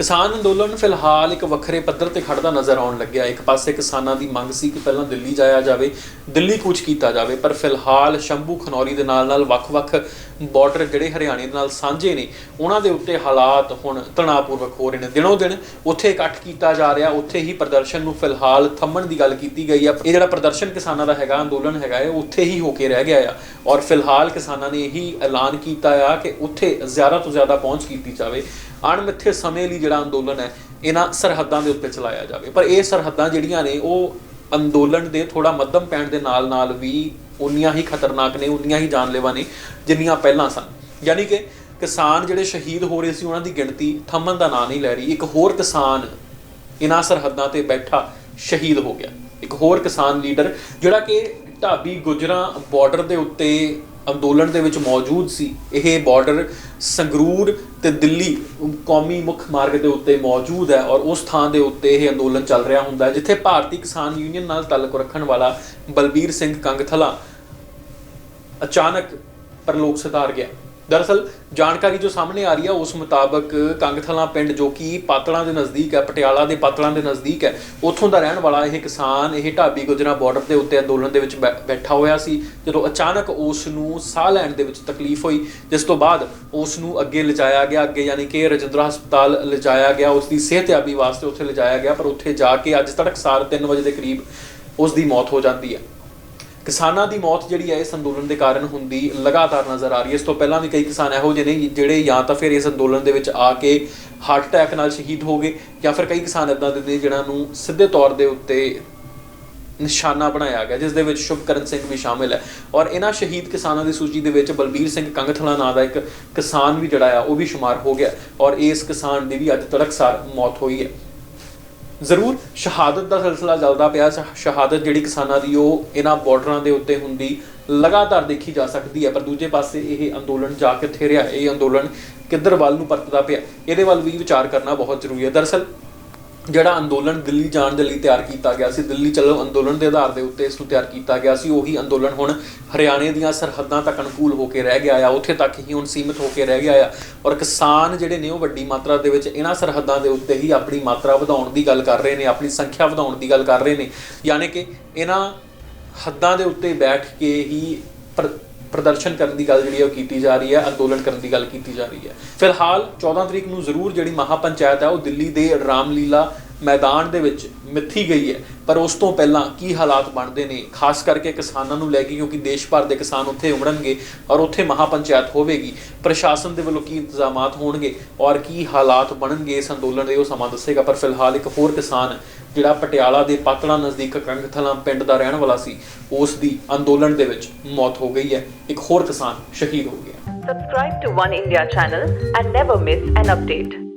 ਕਿਸਾਨ ਅੰਦੋਲਨ ਫਿਲਹਾਲ ਇੱਕ ਵੱਖਰੇ ਪੱਧਰ ਤੇ ਖੜਦਾ ਨਜ਼ਰ ਆਉਣ ਲੱਗਿਆ। ਇੱਕ ਪਾਸੇ ਕਿਸਾਨਾਂ ਦੀ ਮੰਗ ਸੀ ਕਿ ਪਹਿਲਾਂ ਦਿੱਲੀ ਜਾਇਆ ਜਾਵੇ, ਦਿੱਲੀ ਕੂਚ ਕੀਤਾ ਜਾਵੇ, ਪਰ ਫਿਲਹਾਲ ਸ਼ੰਭੂ ਖਨੌਰੀ ਦੇ ਨਾਲ ਨਾਲ ਵੱਖ-ਵੱਖ ਬਾਰਡਰ ਜਿਹੜੇ ਹਰਿਆਣੇ ਦੇ ਨਾਲ ਸਾਂਝੇ ਨੇ, ਉਹਨਾਂ ਦੇ ਉੱਤੇ ਹਾਲਾਤ ਹੁਣ ਤਣਾਅਪੂਰਵਕ ਹੋ ਰਹੇ ਨੇ। ਦਿਨੋਂ ਦਿਨ ਉੱਥੇ ਇਕੱਠ ਕੀਤਾ ਜਾ ਰਿਹਾ, ਉੱਥੇ ਹੀ ਪ੍ਰਦਰਸ਼ਨ ਨੂੰ ਫਿਲਹਾਲ ਥੰਮਣ ਦੀ ਗੱਲ ਕੀਤੀ ਗਈ ਆ। ਇਹ ਜਿਹੜਾ ਪ੍ਰਦਰਸ਼ਨ ਕਿਸਾਨਾਂ ਦਾ ਹੈਗਾ, ਅੰਦੋਲਨ ਹੈਗਾ ਹੈ ਉੱਥੇ ਹੀ ਹੋ ਕੇ ਰਹਿ ਗਿਆ ਆ। ਔਰ ਫਿਲਹਾਲ ਕਿਸਾਨਾਂ ਨੇ ਇਹੀ ਐਲਾਨ ਕੀਤਾ ਆ ਕਿ ਉੱਥੇ ਜ਼ਿਆਦਾ ਤੋਂ ਜ਼ਿਆਦਾ ਪਹੁੰਚ ਕੀਤੀ ਜਾਵੇ। ਅਣਮਿੱਥੇ ਸਮੇਂ ਲਈ ਜਿਹੜਾ ਅੰਦੋਲਨ ਹੈ, ਇਹਨਾਂ ਸਰਹੱਦਾਂ ਦੇ ਉੱਤੇ ਚਲਾਇਆ ਜਾਵੇ। ਪਰ ਇਹ ਸਰਹੱਦਾਂ ਜਿਹੜੀਆਂ ਨੇ, ਉਹ ਅੰਦੋਲਨ ਦੇ ਥੋੜਾ ਮੱਧਮ ਪੈਣ ਦੇ ਨਾਲ ਨਾਲ ਵੀ ਉਨੀਆਂ ਹੀ ਖਤਰਨਾਕ ਨੇ ਉਨੀਆਂ ਹੀ ਜਾਨਲੇਵਾ ਨੇ, ਜਿੰਨੀਆਂ ਪਹਿਲਾਂ ਸਨ। ਯਾਨੀ ਕਿ ਕਿਸਾਨ ਜਿਹੜੇ ਸ਼ਹੀਦ ਹੋ ਰਹੇ ਸੀ, ਉਹਨਾਂ ਦੀ ਗਿਣਤੀ ਥੰਮਣ ਦਾ ਨਾਂ ਨਹੀਂ ਲੈ ਰਹੀ। ਇੱਕ ਹੋਰ ਕਿਸਾਨ ਇਹਨਾਂ ਸਰਹੱਦਾਂ ਤੇ ਬੈਠਾ ਸ਼ਹੀਦ ਹੋ ਗਿਆ। ਇੱਕ ਹੋਰ ਕਿਸਾਨ ਲੀਡਰ, ਜਿਹੜਾ ਕਿ ਢਾਬੀ ਗੁਜਰਾਂ ਬਾਰਡਰ ਦੇ ਉੱਤੇ ਅੰਦੋਲਨ ਦੇ ਵਿੱਚ ਮੌਜੂਦ ਸੀ, ਇਹ ਬਾਰਡਰ ਸੰਗਰੂਰ ਤੇ ਦਿੱਲੀ ਕੌਮੀ ਮੁੱਖ ਮਾਰਗ ਦੇ ਉੱਤੇ ਮੌਜੂਦ ਹੈ ਔਰ ਉਸ ਥਾਂ ਦੇ ਉੱਤੇ ਇਹ ਅੰਦੋਲਨ ਚੱਲ ਰਿਹਾ ਹੁੰਦਾ ਹੈ, ਜਿੱਥੇ ਭਾਰਤੀ ਕਿਸਾਨ ਯੂਨੀਅਨ ਨਾਲ ਤਾਲੁਕ ਰੱਖਣ ਵਾਲਾ ਬਲਬੀਰ ਸਿੰਘ ਕੰਗਥਲਾ ਅਚਾਨਕ ਪਰਲੋਕ ਸਿਧਾਰ ਗਿਆ। ਦਰਅਸਲ, ਜਾਣਕਾਰੀ ਜੋ ਸਾਹਮਣੇ ਆ ਰਹੀ ਹੈ ਉਸ ਮੁਤਾਬਕ ਕੰਗਥਲਾ ਪਿੰਡ ਜੋ ਕਿ ਪਾਤੜਾਂ ਦੇ ਨਜ਼ਦੀਕ ਹੈ, ਪਟਿਆਲਾ ਦੇ ਪਾਤੜਾਂ ਦੇ ਨਜ਼ਦੀਕ ਹੈ, ਉੱਥੋਂ ਦਾ ਰਹਿਣ ਵਾਲਾ ਇਹ ਕਿਸਾਨ, ਇਹ ਢਾਬੀ ਗੁਜਰਾ ਬਾਰਡਰ ਦੇ ਉੱਤੇ ਅੰਦੋਲਨ ਦੇ ਵਿੱਚ ਬੈ- ਬੈਠਾ ਹੋਇਆ ਸੀ, ਜਦੋਂ ਅਚਾਨਕ ਉਸ ਨੂੰ ਸਾਹ ਲੈਣ ਦੇ ਵਿੱਚ ਤਕਲੀਫ ਹੋਈ, ਜਿਸ ਤੋਂ ਬਾਅਦ ਉਸ ਨੂੰ ਅੱਗੇ ਲਿਜਾਇਆ ਗਿਆ, ਅੱਗੇ ਯਾਨੀ ਕਿ ਰਜਿੰਦਰਾ ਹਸਪਤਾਲ ਲਿਜਾਇਆ ਗਿਆ, ਉਸ ਦੀ ਸਿਹਤਯਾਬੀ ਵਾਸਤੇ ਉੱਥੇ ਲਿਜਾਇਆ ਗਿਆ, ਪਰ ਉੱਥੇ ਜਾ ਕੇ ਅੱਜ ਤੜਕਸਾਰ 3 ਵਜੇ ਦੇ ਕਰੀਬ ਉਸ ਦੀ ਮੌਤ ਹੋ ਜਾਂਦੀ ਹੈ। ਕਿਸਾਨਾਂ ਦੀ ਮੌਤ ਜਿਹੜੀ ਹੈ ਇਸ ਅੰਦੋਲਨ ਦੇ ਕਾਰਨ ਹੁੰਦੀ ਲਗਾਤਾਰ ਨਜ਼ਰ ਆ ਰਹੀ ਹੈ। ਇਸ ਤੋਂ ਪਹਿਲਾਂ ਵੀ ਕਈ ਕਿਸਾਨ ਇਹੋ ਜਿਹੇ ਨੇ ਜਿਹੜੇ ਜਾਂ ਤਾਂ ਫਿਰ ਇਸ ਅੰਦੋਲਨ ਦੇ ਵਿੱਚ ਆ ਕੇ ਹਾਰਟ ਅਟੈਕ ਨਾਲ ਸ਼ਹੀਦ ਹੋ ਗਏ ਜਾਂ ਫਿਰ ਕਈ ਕਿਸਾਨ ਇਦਾਂ ਦੇ ਨੇ ਜਿਨ੍ਹਾਂ ਨੂੰ ਸਿੱਧੇ ਤੌਰ ਦੇ ਉੱਤੇ ਨਿਸ਼ਾਨਾ ਬਣਾਇਆ ਗਿਆ, ਜਿਸ ਦੇ ਵਿੱਚ ਸ਼ੁਭਕਰਨ ਸਿੰਘ ਵੀ ਸ਼ਾਮਿਲ ਹੈ। ਔਰ ਇਹਨਾਂ ਸ਼ਹੀਦ ਕਿਸਾਨਾਂ ਦੀ ਸੂਚੀ ਦੇ ਵਿੱਚ ਬਲਬੀਰ ਸਿੰਘ ਕੰਗਥਲਾ ਨਾਂ ਦਾ ਇੱਕ ਕਿਸਾਨ ਵੀ ਜਿਹੜਾ ਆ, ਉਹ ਵੀ ਸ਼ੁਮਾਰ ਹੋ ਗਿਆ। ਔਰ ਇਸ ਕਿਸਾਨ ਦੀ ਵੀ ਅੱਜ ਤੜਕਸਾਰ ਮੌਤ ਹੋਈ ਹੈ। ਜ਼ਰੂਰ ਸ਼ਹਾਦਤ ਦਾ ਸਿਲਸਿਲਾ ਚੱਲਦਾ ਪਿਆ। ਸ਼ਹਾਦਤ ਜਿਹੜੀ ਕਿਸਾਨਾਂ ਦੀ, ਉਹ ਇਹਨਾਂ ਬਾਰਡਰਾਂ ਦੇ ਉੱਤੇ ਹੁੰਦੀ, ਲਗਾਤਾਰ ਦੇਖੀ ਜਾ ਸਕਦੀ ਹੈ। ਪਰ ਦੂਜੇ ਪਾਸੇ ਇਹ ਅੰਦੋਲਨ ਜਾ ਕਿੱਥੇ ਰਿਹਾ। ਇਹ ਅੰਦੋਲਨ ਕਿੱਧਰ ਵੱਲ ਨੂੰ ਪਰਤਦਾ ਪਿਆ, ਇਹਦੇ ਵੱਲ ਵੀ ਵਿਚਾਰ ਕਰਨਾ ਬਹੁਤ ਜ਼ਰੂਰੀ ਹੈ। ਦਰਅਸਲ ਜਿਹੜਾ ਅੰਦੋਲਨ ਦਿੱਲੀ ਜਾਣ ਦੇ ਲਈ ਤਿਆਰ ਕੀਤਾ ਗਿਆ ਸੀ, ਦਿੱਲੀ ਚੱਲੋ ਅੰਦੋਲਨ ਦੇ ਆਧਾਰ ਦੇ ਉੱਤੇ ਇਸ ਨੂੰ ਤਿਆਰ ਕੀਤਾ ਗਿਆ ਸੀ, ਉਹੀ ਅੰਦੋਲਨ ਹੁਣ ਹਰਿਆਣੇ ਦੀਆਂ ਸਰਹੱਦਾਂ ਤੱਕ ਅਨੁਕੂਲ ਹੋ ਕੇ ਰਹਿ ਗਿਆ ਆ, ਉੱਥੇ ਤੱਕ ਹੀ ਹੁਣ ਸੀਮਿਤ ਹੋ ਕੇ ਰਹਿ ਗਿਆ ਆ। ਔਰ ਕਿਸਾਨ ਜਿਹੜੇ ਨੇ ਉਹ ਵੱਡੀ ਮਾਤਰਾ ਦੇ ਵਿੱਚ ਇਹਨਾਂ ਸਰਹੱਦਾਂ ਦੇ ਉੱਤੇ ਹੀ ਆਪਣੀ ਮਾਤਰਾ ਵਧਾਉਣ ਦੀ ਗੱਲ ਕਰ ਰਹੇ ਨੇ, ਆਪਣੀ ਸੰਖਿਆ ਵਧਾਉਣ ਦੀ ਗੱਲ ਕਰ ਰਹੇ ਨੇ। ਯਾਨੀ ਕਿ ਇਹਨਾਂ ਹੱਦਾਂ ਦੇ ਉੱਤੇ ਬੈਠ ਕੇ ਹੀ ਪ੍ਰ- ਪ੍ਰਦਰਸ਼ਨ ਕਰਨ ਦੀ ਗੱਲ ਜਿਹੜੀ ਹੈ ਉਹ ਕੀਤੀ ਜਾ ਰਹੀ ਹੈ ਅੰਦੋਲਨ ਕਰਨ ਦੀ ਗੱਲ ਕੀਤੀ ਜਾ ਰਹੀ ਹੈ ਫਿਲਹਾਲ 14 ਤਰੀਕ ਨੂੰ ਜ਼ਰੂਰ ਜਿਹੜੀ ਮਹਾਪੰਚਾਇਤ ਹੈ ਉਹ ਦਿੱਲੀ ਦੇ ਰਾਮਲੀਲਾ ਮੈਦਾਨ ਦੇ ਵਿੱਚ ਮਿੱਥੀ ਗਈ ਹੈ। ਪਰ ਉਸ ਤੋਂ ਪਹਿਲਾਂ ਕੀ ਹਾਲਾਤ ਬਣਦੇ ਨੇ? ਖਾਸ ਕਰਕੇ ਕਿਸਾਨਾਂ ਨੂੰ ਲੈ ਕੇ, ਕਿਉਂਕਿ ਦੇਸ਼ ਭਰ ਦੇ ਕਿਸਾਨ ਉੱਥੇ ਉਮੜਨਗੇ ਔਰ ਉੱਥੇ ਮਹਾਪੰਚਾਇਤ ਹੋਵੇਗੀ। ਪ੍ਰਸ਼ਾਸਨ ਦੇ ਵੱਲੋਂ ਕੀ ਇੰਤਜ਼ਾਮਾਤ ਹੋਣਗੇ ਔਰ ਕੀ ਹਾਲਾਤ ਬਣਨਗੇ? ਇਸ ਅੰਦੋਲਨ ਦੇ ਉਹ ਸਮਾਂ ਦੱਸੇਗਾ, ਪਰ ਫਿਲਹਾਲ ਇੱਕ ਹੋਰ ਕਿਸਾਨ, ਜਿਹੜਾ ਪਟਿਆਲਾ ਦੇ ਪਾਤੜਾ ਨਜ਼ਦੀਕ ਕੰਗਥਲਾ ਪਿੰਡ ਦਾ ਰਹਿਣ ਵਾਲਾ ਸੀ, ਉਸ ਦੀ ਅੰਦੋਲਨ ਦੇ ਵਿੱਚ ਮੌਤ ਹੋ ਗਈ ਹੈ। ਇੱਕ ਹੋਰ ਕਿਸਾਨ ਸ਼ਹੀਦ ਹੋ ਗਿਆ। Subscribe to One India channel and never miss an update.